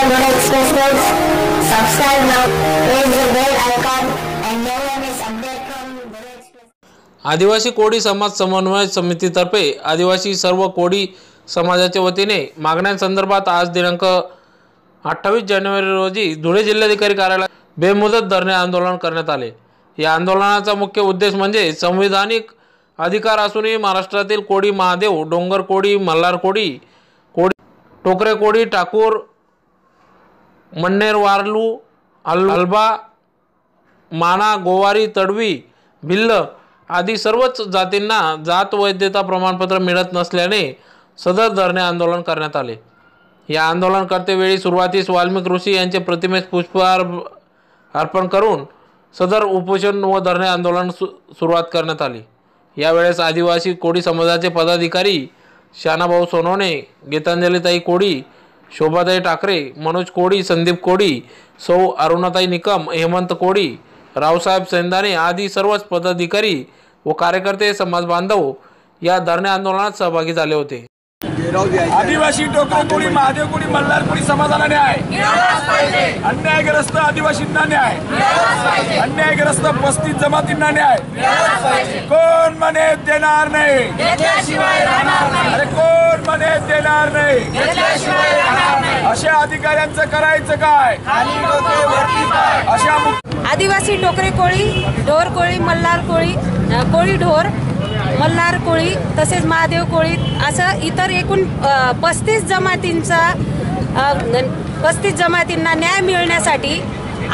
Good Express Subscribe now. Press the bell icon and never miss update from Express. आदिवासी कोळी समाज समन्वय समितीतर्फे आदिवासी सर्व कोळी समाजाच्या वतीने मागण्यांसंदर्भात आज दिनांक अठ्ठावीस जानेवारी रोजी धुळे जिल्हाधिकारी कार्यालयात बेमुदत धरणे आंदोलन करण्यात आले या आंदोलनाचा मुख्य उद्देश म्हणजे संविधानिक अधिकार असूनही महाराष्ट्रातील कोळी महादेव डोंगर कोळी मल्हार कोळी कोळी टोकरे कोळी टाकूर मन्नेर वारलू अल अल्बा माना गोवारी तडवी भिल्ल आदी सर्वच जातींना जात वैद्यता प्रमाणपत्र मिळत नसल्याने सदर धरणे आंदोलन करण्यात आले या आंदोलनकर्तेवेळी सुरुवातीस वाल्मिक ऋषी यांचे प्रतिमेस पुष्पहार अर्पण करून सदर उपोषण व धरणे आंदोलन सु सुरुवात करण्यात आली यावेळेस आदिवासी कोळी समाजाचे पदाधिकारी शानाभाऊ सोनवणे गीतांजलीताई कोळी शोभाताई ठाकरे मनोज कोडी संदीप कोडी सौ अरुणाताई निकम हेमंत कोडी रावसाहेब सेंदाने आदी सर्वच पदाधिकारी व कार्यकर्ते समाज बांधव या धरणे आंदोलनात सहभागी झाले होते. आदिवासी टोकरे कोळी महादेव कोळी मल्हार कोळी समाजाला न्याय. अन्यायग्रस्त आदिवासींना न्याय. अन्यायग्रस्त पस्तीस जमातींना न्याय. कोण म्हणे देणार नाही? अरे कोण म्हणे देणार नाही? अशा अधिकाऱ्यांचं करायचं काय? अशा आदिवासी टोकरे कोळी ढोर कोळी मल्हार कोळी कोळी ढोर मल्हार कोळी तसेच महादेव कोळी असं इतर एकूण पस्तीस जमातींचा पस्तीस जमातींना न्याय मिळण्यासाठी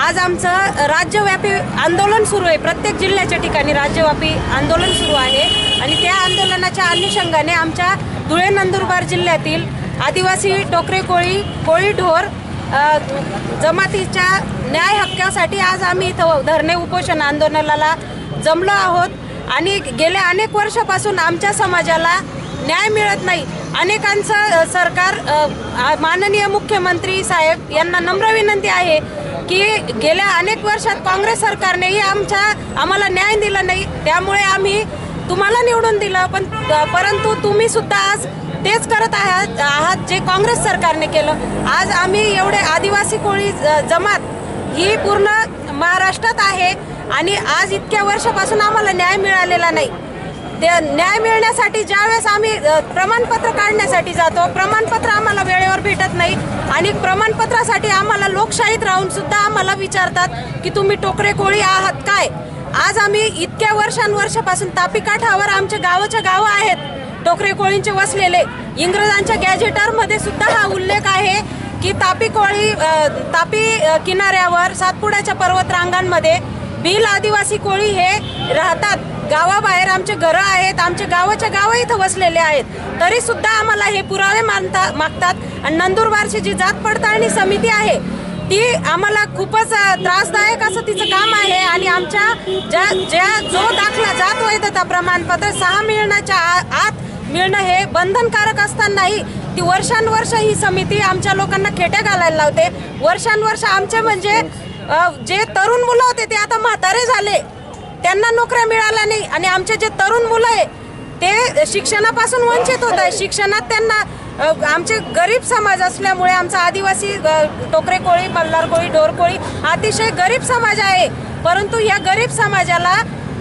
आज आमचं राज्यव्यापी आंदोलन सुरू आहे. प्रत्येक जिल्ह्याच्या ठिकाणी राज्यव्यापी आंदोलन सुरू आहे आणि त्या आंदोलनाच्या अनुषंगाने आमच्या धुळे नंदुरबार जिल्ह्यातील आदिवासी टोकरे कोळी कोळी ढोर जमातीच्या न्याय हक्कासाठी आज आम्ही इथं धरणे उपोषण आंदोलनाला जमलो आहोत. आणि गेल्या अनेक वर्षापासून आमच्या समाजाला न्याय मिळत नाही. अनेकांचं सरकार माननीय मुख्यमंत्री साहेब यांना नम्र विनंती आहे की गेल्या अनेक वर्षात काँग्रेस सरकारनेही आमच्या आम्हाला न्याय दिला नाही. त्यामुळे आम्ही तुम्हाला निवडून दिलं पण परंतु तुम्ही सुद्धा आज तेच करत आहात आहात जे काँग्रेस सरकारने केलं. आज आम्ही एवढे आदिवासी कोळी ज- जमात ही पूर्ण महाराष्ट्रात आहे. आणि आज इतक्या वर्षापासून आम्हाला न्याय मिळालेला नाही. ते न्याय मिळण्यासाठी ज्यावेळेस आम्ही प्रमाणपत्र काढण्यासाठी जातो प्रमाणपत्र आम्हाला वेळेवर भेटत नाही आणि प्रमाणपत्रासाठी आम्हाला लोकशाहीत राहून सुद्धा आम्हाला विचारतात की तुम्ही टोकरे कोळी आहात काय? आज आम्ही इतक्या वर्षांवर्षापासून तापी काठावर आमच्या गावाच्या गावं आहेत टोकरे कोळींचे वसलेले. इंग्रजांच्या गॅजेटरमध्ये सुद्धा हा उल्लेख आहे की तापी कोळी तापी किनाऱ्यावर सातपुड्याच्या पर्वत रांगांमध्ये भील आदिवासी कोळी हे राहतात. गावाबाहेर आमचे घरं आहेत. आमचे गावाच्या गावं इथं वसलेले आहेत. तरी सुद्धा आम्हाला हे पुरावे मानता मागतात. आणि नंदुरबारची जी जात पडताळणी समिती आहे ती आम्हाला खूपच त्रासदायक असं तिचं काम आहे. आणि आमच्या ज्या ज्या जो दाखला जात वैधता प्रमाणपत्र सहा मिळण्याच्या आ- आत मिळणं हे बंधनकारक असतानाही ती वर्षानुवर्ष ही समिती आमच्या लोकांना खेट्या घालायला लावते. वर्षानुवर्ष आमचे म्हणजे जे तरुण मुलं होते ते आता म्हातारे झाले. त्यांना नोकऱ्या मिळाल्या नाही. आणि आमचे जे तरुण मुलं आहे ते शिक्षणापासून वंचित होत आहे. शिक्षणात त्यांना आमचे गरीब समाज असल्यामुळे आमचा आदिवासी टोकरे कोळी मल्हार कोळी ढोर कोळी अतिशय गरीब समाज आहे. परंतु या गरीब समाजाला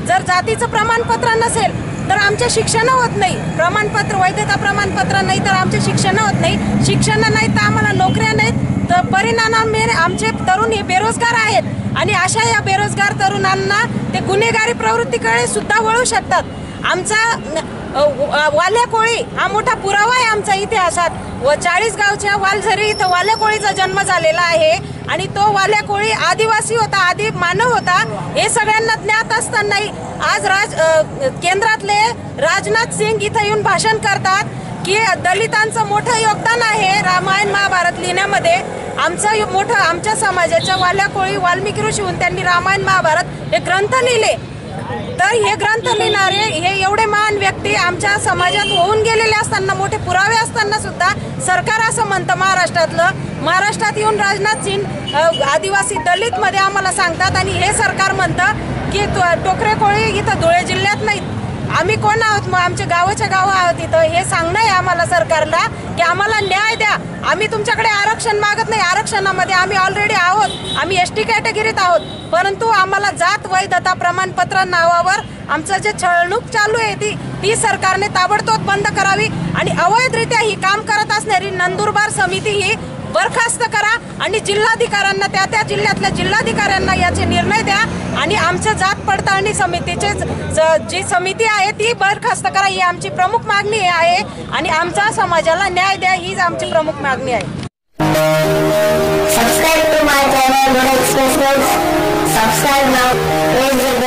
जर जातीचं प्रमाणपत्र नसेल तर आमचे शिक्षण होत नाही. प्रमाणपत्र वैधता प्रमाणपत्र नाही तर आमचे शिक्षण होत नाही. शिक्षण नाही तर आम्हाला नोकऱ्या नाहीत. तर परिणामाने आमचे तरुण हे बेरोजगार आहेत. आणि अशा या बेरोजगार तरुणांना ते गुन्हेगारी प्रवृत्तीकडे सुद्धा वळू शकतात. आमचा वाल्या कोळी हा मोठा पुरावा आहे आमच्या इतिहासात व चाळीस गावच्या वालझरी इथं वाल्या कोळीचा जन्म झालेला आहे. आणि तो वाल्या कोळी आदिवासी होता आदि मानव होता. हे सगळ्यांना ज्ञात असतानाही आज राज केंद्रातले राजनाथ सिंग इथं येऊन भाषण करतात की दलितांचं मोठं योगदान आहे रामायण महाभारत लिहिण्यामध्ये. आमचं मोठं आमच्या समाजाच्या वाल्या कोळी वाल्मिकी ऋषी होऊन त्यांनी रामायण महाभारत हे ग्रंथ लिहिले. तर हे ग्रंथ लिहिणारे हे एवढे महान व्यक्ती आमच्या समाजात होऊन गेलेले असताना मोठे पुरावे असताना सुद्धा सरकार असं म्हणतं महाराष्ट्रातलं. महाराष्ट्रात येऊन राजनाथ सिंग आदिवासी दलितमध्ये आम्हाला सांगतात आणि हे सरकार म्हणतं की तो- टोकरे कोळी इथं धुळे जिल्ह्यात नाहीत आम्ही कोण आहोत? मग आमच्या गावाच्या गाव आहोत इथं. हे सांगणं आहे आम्हाला सरकारला की आम्हाला न्याय द्या. आम्ही तुमच्याकडे आरक्षण मागत नाही. आरक्षणामध्ये आम्ही ऑलरेडी आहोत. आम्ही एस टी कॅटेगरीत आहोत. परंतु आम्हाला जात वैधता प्रमाणपत्र नावावर आमचं जे छळणूक चालू आहे ती ती सरकारने ताबडतोब बंद करावी. आणि अवैधरित्या ही काम करत असणारी नंदुरबार समिती ही बरखास्त करा आणि जिल्हाधिकाऱ्यांना त्या त्या जिल्ह्यातल्या जिल्हाधिकाऱ्यांना याचे निर्णय द्या आणि आमच्या जात पडताळणी समितीचे ज- जी समिती आहे ती बरखास्त करा ही आमची प्रमुख मागणी आहे आणि आमच्या समाजाला न्याय द्या हीच आमची प्रमुख मागणी आहे Subscribe to my channel, Good Express News. Subscribe now.